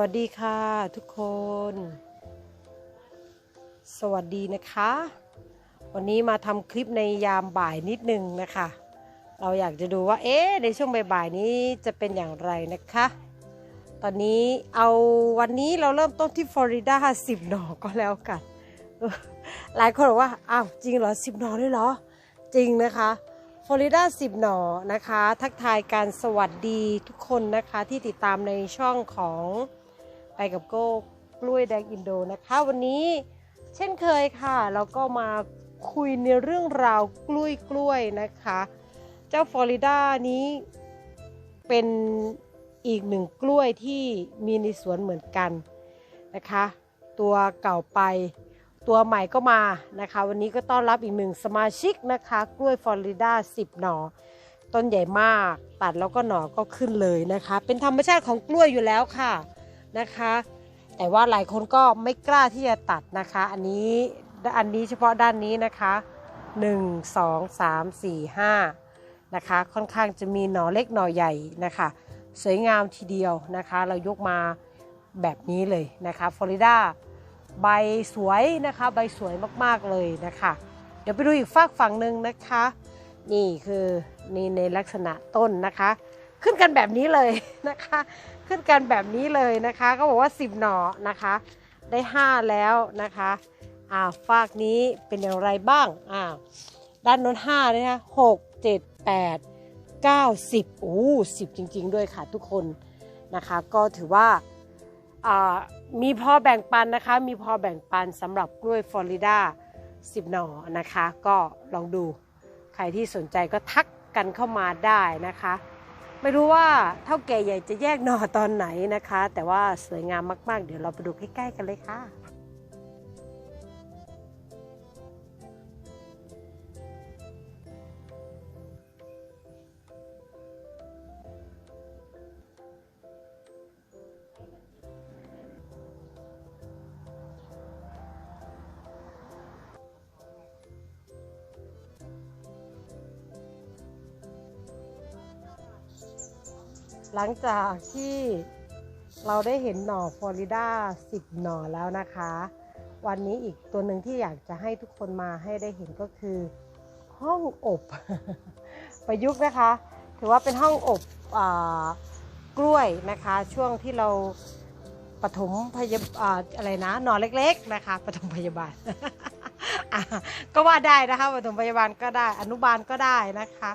วัสดีค่ะทุกคน สวัสดีนะคะ วันนี้มาทำคลิปในยามบ่ายนิดนึงนะคะ เราอยากจะดูว่า เอ๊ะ ในช่วงบ่ายๆนี้จะเป็นอย่างไรนะคะ ตอนนี้เอาวันนี้เราเริ่มต้นที่ฟลอริดาสิบหนอก็แล้วกัน หลายคนบอกว่า อ้าว จริงเหรอสิบหนอด้วยเหรอ จริงนะคะฟลอริดาสิบหนอนะคะ ทักทายการสวัสดีทุกคนนะคะที่ติดตามในช่องของ ไปกับโก้กล้วยแดงอินโดนะคะ วันนี้เช่นเคยค่ะเราก็มาคุยในเรื่องราวกล้วยกล้วยนะคะ เจ้าฟลอริดานี้เป็นอีกหนึ่งกล้วยที่มีในสวนเหมือนกันนะคะ ตัวเก่าไปตัวใหม่ก็มานะคะ วันนี้ก็ต้อนรับอีกหนึ่งสมาชิกนะคะ กล้วยฟลอริดา10 หน่อต้นใหญ่มาก ตัดแล้วก็หนอก็ขึ้นเลยนะคะ เป็นธรรมชาติของกล้วยอยู่แล้วค่ะ นะคะ แต่ว่าหลายคนก็ไม่กล้าที่จะตัดนะคะ อันนี้อันนี้เฉพาะด้านนี้นะคะ 1 2 3 4 5นะคะ ค่อนข้างจะมีหน่อเล็กหน่อใหญ่นะคะ สวยงามทีเดียวนะคะ เรายกมาแบบนี้เลยนะคะฟลอริดาใบสวยนะคะ ใบสวยมากๆเลยนะคะ เดี๋ยวไปดูอีกฝากฝั่งหนึ่งนะคะ นี่คือนี่ในลักษณะต้นนะคะ ขึ้นกันแบบนี้เลยนะคะ ขึ้นกันแบบนี้เลยนะคะ ก็บอกว่า 10 หน่อนะคะ ได้ 5 แล้วนะคะอ่าฝากนี้เป็นอย่างไรบ้างอ่าด้านโน้น5นะคะหกเจ็ดแปดเก้าสิบโอ้สิบจริง ๆ ด้วยค่ะทุกคนนะคะ ก็ถือว่าอ่ามีพอแบ่งปันนะคะ มีพอแบ่งปันสำหรับกล้วยฟลอริดา10 หน่อนะคะ ก็ลองดูใครที่สนใจก็ทักกันเข้ามาได้นะคะ ไม่รู้ว่าเท่าแก่ใหญ่จะแยกหน่อตอนไหนนะคะ แต่ว่าสวยงามมาก ๆ เดี๋ยวเราไปดูใกล้ ๆ กันเลยค่ะ หลังจากที่เราได้เห็นหน่อฟลอริดา10 หน่อแล้วนะคะ วันนี้อีกตัวหนึ่งที่อยากจะให้ทุกคนมาให้ได้เห็นก็คือ ห้องอบ ประยุกต์นะคะ ถือว่าเป็นห้องอบอกล้วยนะคะ ช่วงที่เราปฐมพยาออะไรนะหน่อเล็ก ๆนะคะปฐมพยาบาลก็ว่าได้นะคะปฐมพยาบาลก็ได้ อนุบาลก็ได้นะคะ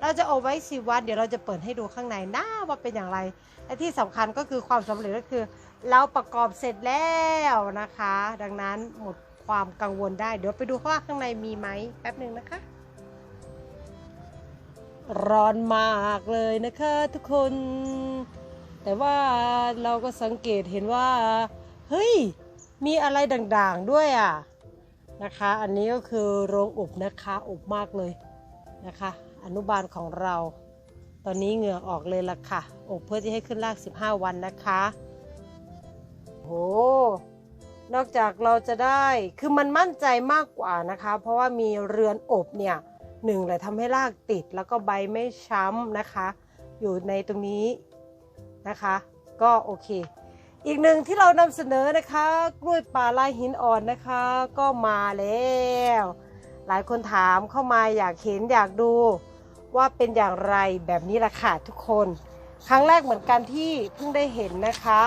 เราจะเอบไว้สิวันเดี๋ยวเราจะเปิดให้ดูข้างในหน้าว่าเป็นอย่างไรและที่สำคัญก็คือความสำเร็จก็คือ เราประกอบเสร็จแล้วนะคะ ดังนั้นหมดความกังวลได้ เดี๋ยวไปดูว่าข้างในมีไหมแป๊บหนึ่งนะคะ ร้อนมากเลยนะคะทุกคน แต่ว่าเราก็สังเกตเห็นว่า เฮ้ย มีอะไรด่างๆด้วยอะนะคะ อันนี้ก็คือโรงอบนะคะอบมากเลยนะคะ อนุบาลของเรา ตอนนี้เหงื่อออกเลยล่ะค่ะ อบเพื่อที่ให้ขึ้นราก 15 วันนะคะโหนอกจากเราจะได้ คือมันมั่นใจมากกว่านะคะ เพราะว่ามีเรือนอบเนี่ยหนึ่งเลยทำให้รากติดแล้วก็ใบไม่ช้ำนะคะ อยู่ในตรงนี้นะคะ ก็โอเค อีกหนึ่งที่เรานำเสนอนะคะ กล้วยป่าลายหินอ่อนนะคะ ก็มาแล้ว หลายคนถามเข้ามาอยากเห็นอยากดู ว่าเป็นอย่างไรแบบนี้ละค่ะทุกคน ครั้งแรกเหมือนกันที่เพิ่งได้เห็นนะคะ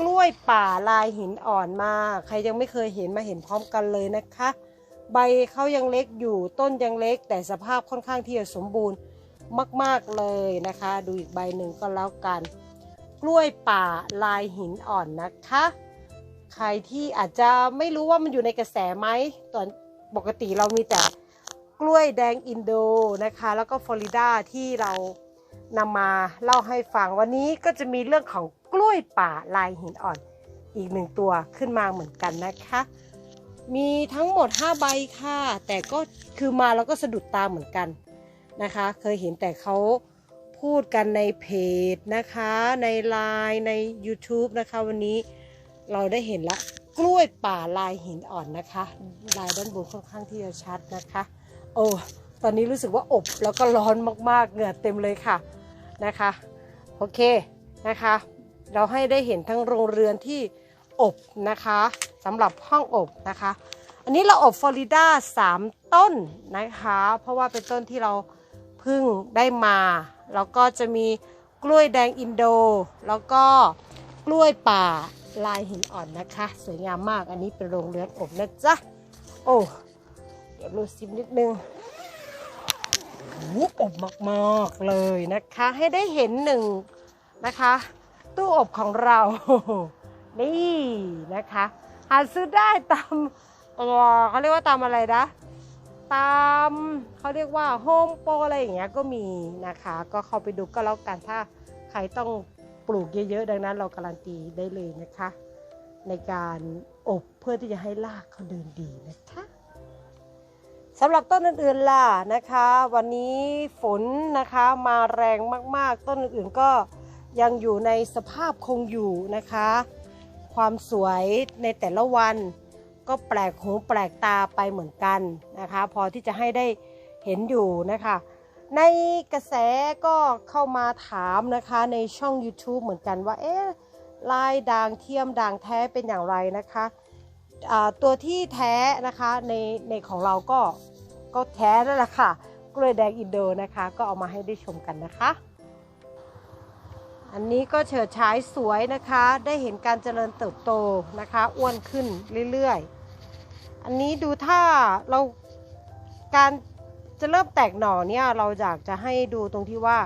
กล้วยป่าลายหินอ่อนมา ใครยังไม่เคยเห็นมาเห็นพร้อมกันเลยนะคะ ใบเขายังเล็กอยู่ต้นยังเล็ก แต่สภาพค่อนข้างที่จะสมบูรณ์มาก ๆ เลยนะคะ ดูอีกใบหนึ่งก็แล้วกัน กล้วยป่าลายหินอ่อนนะคะ ใครที่อาจจะไม่รู้ว่ามันอยู่ในกระแสไหมตอนปกติเรามีแต่ กล้วยแดงอินโดนะคะ แล้วก็ฟลอริดาที่เรานำมาเล่าให้ฟังวันนี้ก็จะมีเรื่องของกล้วยป่าลายหินอ่อน อีกหนึ่งตัวขึ้นมาเหมือนกันนะคะ มีทั้งหมด 5 ใบค่ะ แต่ก็คือมาแล้วก็สะดุดตาเหมือนกันนะคะ เคยเห็นแต่เขาพูดกันในเพจนะคะ ในไลน์ใน YouTube นะคะ วันนี้เราได้เห็นละกล้วยป่าลายหินอ่อนนะคะ ลายด้านบนค่อนข้างที่จะชัดนะคะ โอ้ตอนนี้รู้สึกว่าอบแล้วก็ร้อนมากๆ เหงื่อเต็มเลยค่ะนะคะโอเคนะคะ เราให้ได้เห็นทั้งโรงเรือนที่อบนะคะสำหรับห้องอบนะคะ อันนี้เราอบฟลอริดา3 ต้นนะคะ เพราะว่าเป็นต้นที่เราเพิ่งได้มาแล้วก็จะมีกล้วยแดงอินโด แล้วก็กล้วยป่าลายหินอ่อนนะคะ สวยงามมากอันนี้เป็นโรงเรือนอบนะจ๊ะโอ้ รูดซิมนิดนึงอ้โหอบมากๆเลยนะคะ ให้ได้เห็นหนึ่งนะคะ ตู้อบของเรา นี่นะคะหาซื้อได้ตามเอ่อเขาเรียกว่าตามอะไรนะตามเขาเรียกว่าโฮมโปรอะไรอย่างเงี้ยก็มีนะคะ ก็เข้าไปดูก็แล้วกันถ้าใครต้องปลูกเยอะๆ ดังนั้นเราการันตีได้เลยนะคะ ในการอบเพื่อที่จะให้รากเขาเดินดีนะคะ สำหรับต้นอื่นๆล่ะนะคะ วันนี้ฝนนะคะมาแรงมากๆ ต้นอื่นๆก็ยังอยู่ในสภาพคงอยู่นะคะ ความสวยในแต่ละวัน ก็แปลกหูแปลกตาไปเหมือนกันนะคะ พอที่จะให้ได้เห็นอยู่นะคะ ในกระแสก็เข้ามาถามนะคะในช่อง YouTube เหมือนกันว่าเอ๊ะลายด่างเทียมด่างแท้เป็นอย่างไรนะคะ ตัวที่แท้นะคะในในของเราก็ก็แท้นั่นแหละค่ะกล้วยแดงอินโดนะคะ ก็เอามาให้ได้ชมกันนะคะ อันนี้ก็เฉิดฉายสวยนะคะ ได้เห็นการเจริญเติบโตนะคะ อ้วนขึ้นเรื่อยๆ อันนี้ดูถ้าเราการจะเริ่มแตกหน่อเนี่ยเราอยากจะให้ดูตรงที่ว่า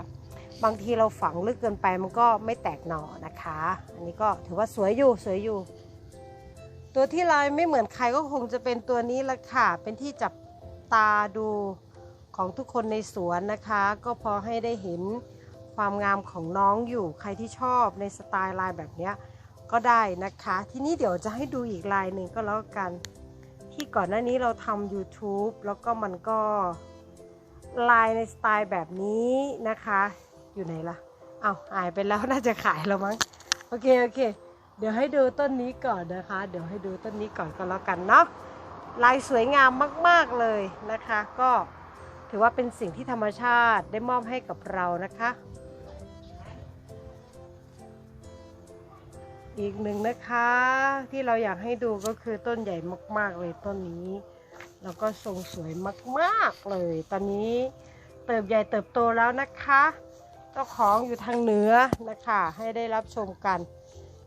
บางทีเราฝังลึกเกินไปมันก็ไม่แตกหน่อนะคะ อันนี้ก็ถือว่าสวยอยู่สวยอยู่ ตัวที่ลายไม่เหมือนใครก็คงจะเป็นตัวนี้ละค่ะ เป็นที่จับตาดูของทุกคนในสวนนะคะ ก็พอให้ได้เห็นความงามของน้องอยู่ ใครที่ชอบในสไตล์ลายแบบนี้ก็ได้นะคะ ทีนี้เดี๋ยวจะให้ดูอีกลายหนึ่งก็แล้วกัน ที่ก่อนหน้านี้เราทำ YouTube แล้วก็มันก็ลายในสไตล์แบบนี้นะคะ อยู่ไหนล่ะ เอาหายไปแล้วน่าจะขายแล้วมั้ง โอเค โอเค เดี๋ยวให้ดูต้นนี้ก่อนนะคะ เดี๋ยวให้ดูต้นนี้ก่อนก็แล้วกันเนาะลายสวยงามมาก ๆเลยนะคะ ก็ถือว่าเป็นสิ่งที่ธรรมชาติได้มอบให้กับเรานะคะ อีกหนึ่งนะคะที่เราอยากให้ดูก็คือต้นใหญ่มาก ๆเลยต้นนี้ แล้วก็ทรงสวยมากๆเลย ตอนนี้เติบใหญ่เติบโตแล้วนะคะเจ้าของอยู่ทางเหนือนะคะ ให้ได้รับชมกัน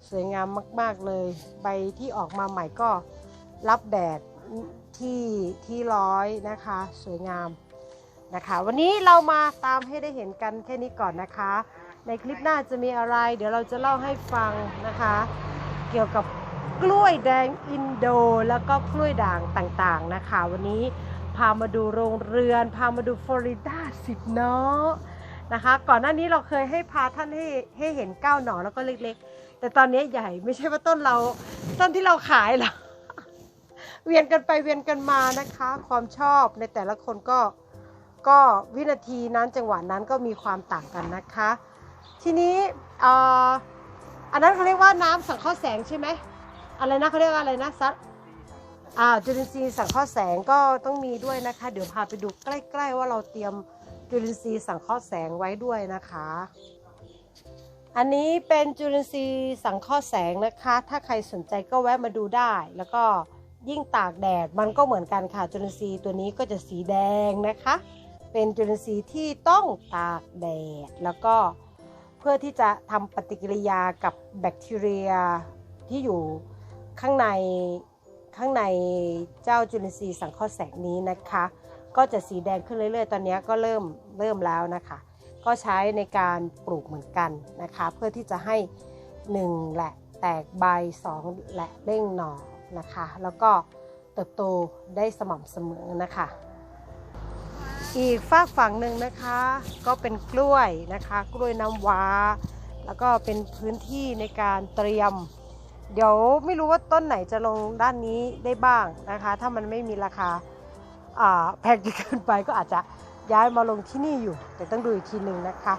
สวยงามมาก ๆ เลย ใบที่ออกมาใหม่ก็รับแดดที่ที่ร้อยนะคะ สวยงามนะคะ วันนี้เรามาตามให้ได้เห็นกันแค่นี้ก่อนนะคะ ในคลิปหน้าจะมีอะไร เดี๋ยวเราจะเล่าให้ฟังนะคะ เกี่ยวกับกล้วยแดงอินโด แล้วก็กล้วยด่างต่างๆนะคะ วันนี้พามาดูโรงเรือน พามาดูฟลอริดาสิบเนาะนะคะ ก่อนหน้านี้เราเคยให้พาท่านให้ให้เห็นก้าวหน่อแล้วก็เล็กๆ แต่ตอนนี้ใหญ่ไม่ใช่ว่าต้นเรา ต้นที่เราขายหรอกเวียนกันไปเวียนกันมานะคะ ความชอบในแต่ละคนก็ก็วินาทีนั้นจังหวะนั้นก็มีความต่างกันนะคะ ทีนี้อ่ออันนั้นเขาเรียกว่าน้ำสังเคราะห์แสงใช่ไหมอะไรนะเขาเรียกว่าอะไรนะซัดอ่าจุลินทรีย์สังเคราะห์แสงก็ต้องมีด้วยนะคะ เดี๋ยวพาไปดูใกล้ ๆ ว่าเราเตรียมจุลินทรีย์สังเคราะห์แสงไว้ด้วยนะคะ อันนี้เป็นจุลินทรีย์สังเคราะห์แสงนะคะ ถ้าใครสนใจก็แวะมาดูได้ แล้วก็ยิ่งตากแดดมันก็เหมือนกันค่ะ จุลินทรีย์ตัวนี้ก็จะสีแดงนะคะ เป็นจุลินทรีย์ที่ต้องตากแดด แล้วก็เพื่อที่จะทำปฏิกิริยากับแบคทีเรียที่อยู่ข้างในข้างในเจ้าจุลินทรีย์สังเคราะห์แสงนี้นะคะ ก็จะสีแดงขึ้นเรื่อยๆ ตอนนี้ก็เริ่มเริ่มแล้วนะคะ ก็ใช้ในการปลูกเหมือนกันนะคะ เพื่อที่จะให้ 1 แหละแตกใบ 2 แหละเร่งหน่อนะคะ แล้วก็เติบโตได้สม่ำเสมอนะคะ อีกฝากฝั่งหนึ่งนะคะก็เป็นกล้วยนะคะ กล้วยน้ำว้า แล้วก็เป็นพื้นที่ในการเตรียม เดี๋ยวไม่รู้ว่าต้นไหนจะลงด้านนี้ได้บ้างนะคะ ถ้ามันไม่มีราคาอ่าแพงจนเกินไปก็อาจจะ ย้ายมาลงที่นี่อยู่ แต่ต้องดูอีกทีหนึ่งนะคะ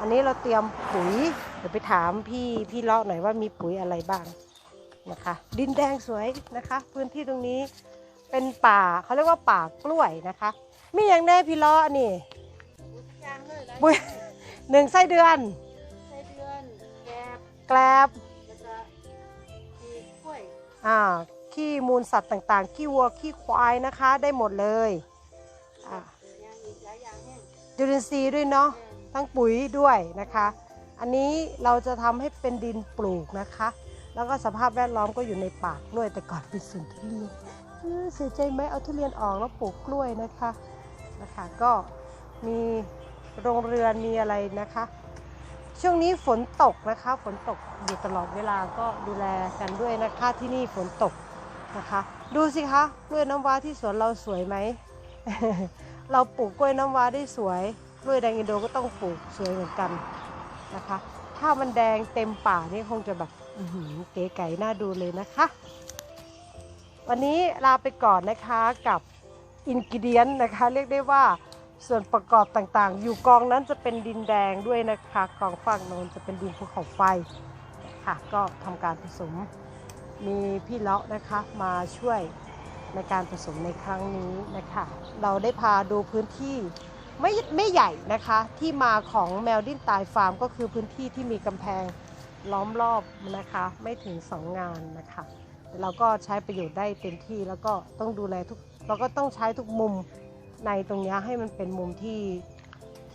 อันนี้เราเตรียมปุ๋ยเดี๋ยวไปถามพี่พี่เลาะหน่อยว่ามีปุ๋ยอะไรบ้างนะคะ ดินแดงสวยนะคะ พื้นที่ตรงนี้เป็นป่าเขาเรียกว่าป่ากล้วยนะคะ มีอย่างแน่พี่เลาะนี่ยางเลยนะปุ๋ยหนึ่งไส้เดือนไส้เดือนแกบแกลบแล้วก็มีกล้วยอ่าขี้มูลสัตว์ต่างๆ ขี้วัวขี้ควายนะคะได้หมดเลย จุลินทรีย์ด้วยเนาะทั้งปุ๋ยด้วยนะคะ อันนี้เราจะทำให้เป็นดินปลูกนะคะ แล้วก็สภาพแวดล้อมก็อยู่ในป่ากล้วยแต่ก่อนเป็นสวนทุเรียนเออเสียใจไหมเอาทุเรียนออกแล้วปลูกกล้วยนะคะนะคะก็มีโรงเรือนมีอะไรนะคะ ช่วงนี้ฝนตกนะคะ ฝนตกอยู่ตลอดเวลาก็ดูแลกันด้วยนะคะที่นี่ฝนตกนะคะ ดูสิคะกล้วยน้ำว้าที่สวนเราสวยไหม เราปลูกกล้วยน้ำว้าได้สวยกล้วยแดงอินโดก็ต้องปลูกสวยเหมือนกันนะคะ ถ้ามันแดงเต็มป่านี่คงจะแบบเก๋ไก่น่าดูเลยนะคะ วันนี้ลาไปก่อนนะคะกับอินกิเดียนนะคะ เรียกได้ว่าส่วนประกอบต่างๆ อยู่กองนั้นจะเป็นดินแดงด้วยนะคะกองฝั่งโน้นจะเป็นดินภูเขาไฟค่ะก็ทำการผสมมีพี่เลาะนะคะมาช่วย ในการผสมในครั้งนี้นะคะ เราได้พาดูพื้นที่ไม่ไม่ใหญ่นะคะที่มาของแมวดิ้นตายฟาร์มก็คือพื้นที่ที่มีกำแพงล้อมรอบนะคะไม่ถึงสองงานนะคะเราก็ใช้ประโยชน์ได้เต็มที่แล้วก็ต้องดูแลทุกเราก็ต้องใช้ทุกมุมในตรงนี้ให้มันเป็นมุมที่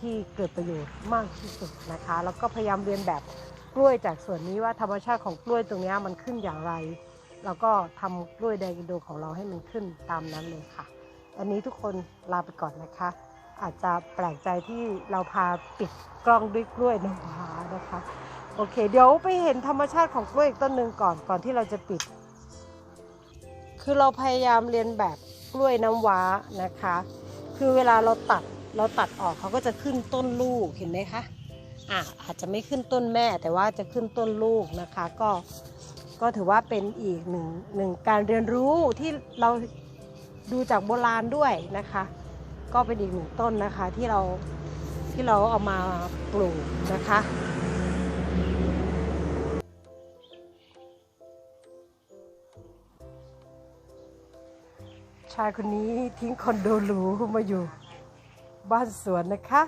ที่เกิดประโยชน์มากที่สุดนะคะ แล้วก็พยายามเรียนแบบกล้วยจากส่วนนี้ว่าธรรมชาติของกล้วยตรงนี้มันขึ้นอย่างไร เราก็ทำกล้วยแดงอินโดของเราให้มันขึ้นตามนั้นเลยค่ะ อันนี้ทุกคนลาไปก่อนนะคะ อาจจะแปลกใจที่เราพาปิดกล้องด้วยกล้วยน้ำว้านะคะ โอเค เดี๋ยวไปเห็นธรรมชาติของกล้วยอีกต้นหนึ่งก่อนก่อนที่เราจะปิด คือเราพยายามเรียนแบบกล้วยน้ำว้านะคะ คือเวลาเราตัดเราตัดออกเขาก็จะขึ้นต้นลูกเห็นไหมคะอะอาจจะไม่ขึ้นต้นแม่แต่ว่าจะขึ้นต้นลูกนะคะ ก็ ก็ถือว่าเป็นอีกหนึ่งหนึ่งการเรียนรู้ที่เราดูจากโบราณด้วยนะคะ ก็เป็นอีกหนึ่งต้นนะคะที่เราที่เราเอามาปลูกนะคะชายคนนี้ทิ้งคอนโดหรูมาอยู่บ้านสวนนะคะ